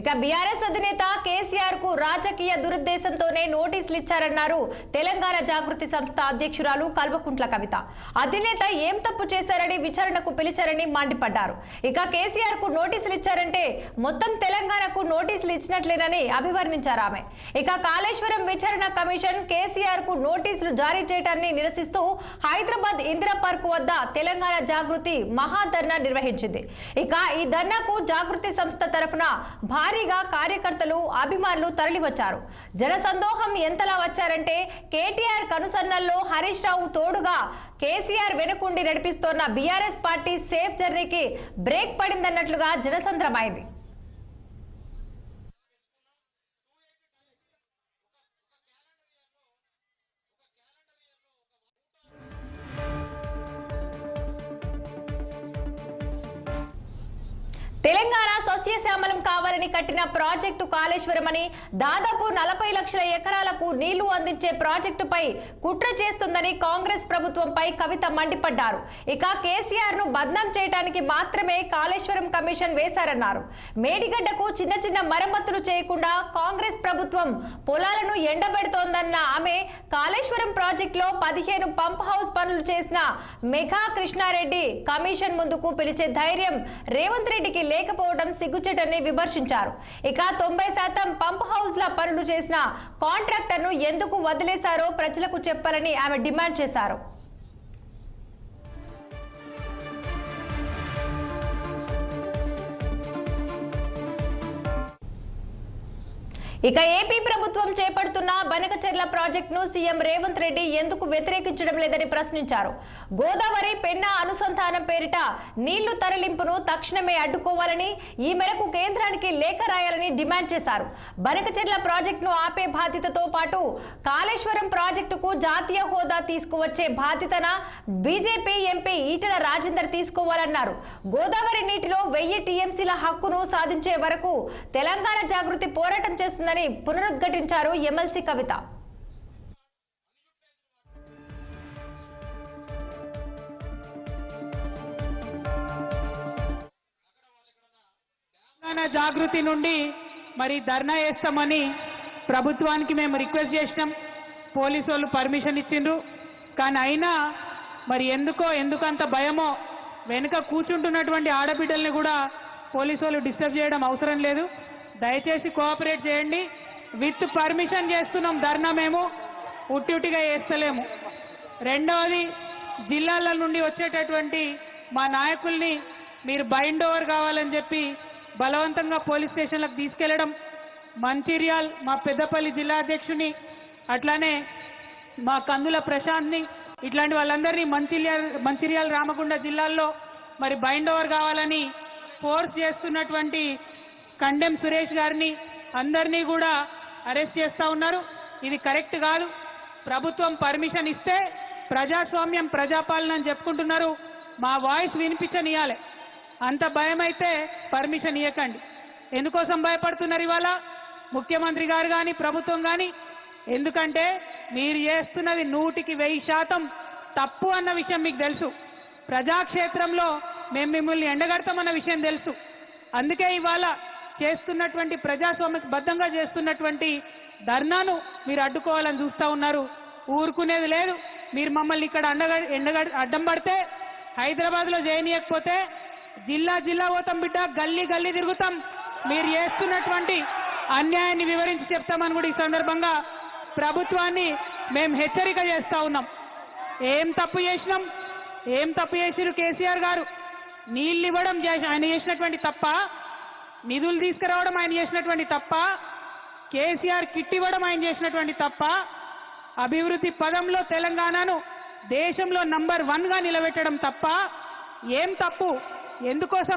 ఇక బీఆర్ఎస్ అధినేత కేసీఆర్కు రాజకీయ దురుద్దేశంతోనే నోటీసులు ఇచ్చారన్నారు. తెలంగాణ జాగృతి సంస్థ అధ్యక్షురాలు కల్వకుంట్ల కవిత. అధినేత ఏం తప్పు చేశారని విచారణకు పిలిచారని మండిపడ్డారు. ఇక కేసీఆర్కు నోటీసులు ఇచ్చారంటే మొత్తం తెలంగాణకు నోటీసులు ఇచ్చినట్లేనని అభివర్ణించారు ఆమె. ఇక కాళేశ్వరం విచారణ కమిషన్ కేసీఆర్కు నోటీసులు జారీ చేయడాన్ని నిరసిస్తూ హైదరాబాద్ ఇందిరా పార్క్ వద్ద తెలంగాణ జాగృతి మహాధర్నా నిర్వహించింది. ఇక ఈ ధర్నాకు జాగృతి సంస్థ తరఫున భారీగా కార్యకర్తలు అభిమానులు తరలివచ్చారు. జనసందోహం ఎంతలా వచ్చారంటే కేటీఆర్ కనుసన్నల్లో హరీష్ రావు తోడుగా కేసీఆర్ వెనుకుండి నడిపిస్తోన్న బీఆర్ఎస్ పార్టీ సేఫ్ జర్నీకి బ్రేక్ పడిందన్నట్లుగా జనసంద్రమైంది. తెలంగాణ సస్యశ్యామలం కావాలని కట్టిన ప్రాజెక్టు కాళేశ్వరం అని దాదాపు నలభై లక్షల ఎకరాలకు నీళ్ళు అందించే ప్రాజెక్టుపై కుట్ర చేస్తుందని కాంగ్రెస్ ప్రభుత్వంపై కవిత మండిపడ్డారు. ఇక కేసీఆర్ను బద్నాం చేయడానికి మాత్రమే కాళేశ్వరం కమిషన్ వేశారన్నారు. మేడిగడ్డకు చిన్న చిన్న మరమ్మతులు చేయకుండా కాంగ్రెస్ ప్రభుత్వం పొలాలను ఎండబెడుతోందన్న ఆమె కాళేశ్వరం ప్రాజెక్టులో పదిహేను పంప్ హౌస్ పనులు చేసిన మెఘా కృష్ణారెడ్డి కమిషన్ ముందుకు పిలిచే ధైర్యం రేవంత్ రెడ్డికి లేకపోవడం సిగ్గుచేటని విమర్శించారు. ఇక తొంభై శాతం పంప్ హౌస్ల పనులు చేసిన కాంట్రాక్టర్ను ఎందుకు వదిలేశారో ప్రజలకు చెప్పాలని ఆమె డిమాండ్ చేశారు. ఇక ఏపీ ప్రభుత్వం చేపడుతున్న బనకచెర్ల ప్రాజెక్టును సీఎం రేవంత్ రెడ్డి ఎందుకు వ్యతిరేకించడం లేదని ప్రశ్నించారు. గోదావరి పెన్నా అనుసంధానం పేరిట నీళ్ళు తరలింపును తక్షణమే అడ్డుకోవాలని ఈ మేరకు కేంద్రానికి లేఖ రాయాలని డిమాండ్ చేశారు. బనకచెర్ల ప్రాజెక్టును ఆపే బాధ్యతతో పాటు కాళేశ్వరం ప్రాజెక్టుకు జాతీయ హోదా తీసుకువచ్చే బాధ్యతన బీజేపీ ఎంపీ ఈటల రాజేందర్ తీసుకోవాలన్నారు. గోదావరి నీటిలో వెయ్యి టీఎంసీల హక్కును సాధించే వరకు తెలంగాణ జాగృతి పోరాటం చేస్తుందని పునరుద్ఘాటించారు ఎమ్మెల్సీ కవిత. తెలంగాణ జాగృతి నుండి మరి ధర్నా చేస్తామని ప్రభుత్వానికి మేము రిక్వెస్ట్ చేసినాం. పోలీసు వాళ్ళు పర్మిషన్ ఇచ్చిండ్రు. కానీ అయినా మరి ఎందుకో ఎందుకంత భయమో వెనుక కూర్చుంటున్నటువంటి ఆడబిడ్డల్ని కూడా పోలీసు వాళ్ళు డిస్టర్బ్ చేయడం అవసరం లేదు. దయచేసి కోఆపరేట్ చేయండి. విత్ పర్మిషన్ చేస్తున్నాం ధర్నా మేము. ఉట్టి ఉట్టిగా చేస్తలేము. రెండవది జిల్లాల నుండి వచ్చేటటువంటి మా నాయకుల్ని మీరు బైండ్ ఓవర్ కావాలని చెప్పి బలవంతంగా పోలీస్ స్టేషన్లకు తీసుకెళ్ళడం. మంచిర్యాల్ మా పెద్దపల్లి జిల్లా అధ్యక్షుని అట్లానే మా కందుల ప్రశాంత్ని ఇట్లాంటి వాళ్ళందరినీ మంచిర్యాల మంచిర్యాల రామగుండ జిల్లాల్లో మరి బైండ్ ఓవర్ కావాలని ఫోర్స్ చేస్తున్నటువంటి కండెం సురేష్ గారిని అందరినీ కూడా అరెస్ట్ చేస్తూ ఉన్నారు. ఇది కరెక్ట్ కాదు. ప్రభుత్వం పర్మిషన్ ఇస్తే ప్రజాస్వామ్యం ప్రజాపాలన అని చెప్పుకుంటున్నారు. మా వాయిస్ వినిపించనియాలి. అంత భయం అయితే పర్మిషన్ ఇవ్వకండి ఎందుకోసం భయపడుతున్నారు ఇవాళ? ముఖ్యమంత్రి గారు కానీ ప్రభుత్వం కానీ ఎందుకంటే మీరు చేస్తున్నది నూటికి వెయ్యి శాతం తప్పు అన్న విషయం మీకు తెలుసు. ప్రజాక్షేత్రంలో మేము మిమ్మల్ని ఎండగడతామన్న విషయం తెలుసు. అందుకే ఇవాళ చేస్తున్నటువంటి ప్రజాస్వామ్యబద్ధంగా చేస్తున్నటువంటి ధర్నాను మీరు అడ్డుకోవాలని చూస్తూ ఉన్నారు. ఊరుకునేది లేదు. మీరు మమ్మల్ని ఇక్కడ అండగ ఎండగ అడ్డం పడితే హైదరాబాద్లో చేయనీయకపోతే జిల్లా జిల్లా పోతాం బిడ్డ గల్లీ గల్లీ తిరుగుతాం. మీరు చేస్తున్నటువంటి అన్యాయాన్ని వివరించి చెప్తామని కూడా ఈ సందర్భంగా ప్రభుత్వాన్ని మేము హెచ్చరిక చేస్తా ఉన్నాం. ఏం తప్పు చేసినాం? ఏం తప్పు చేసిరు కేసీఆర్ గారు? నీళ్ళు ఇవ్వడం ఆయన చేసినటువంటి తప్ప నిధులు తీసుకురావడం ఆయన చేసినటువంటి తప్ప కేసీఆర్ కిట్ ఇవ్వడం ఆయన చేసినటువంటి తప్ప అభివృద్ధి పదంలో తెలంగాణను దేశంలో నంబర్ వన్గా నిలబెట్టడం తప్ప ఏం తప్పు? ఎందుకోసం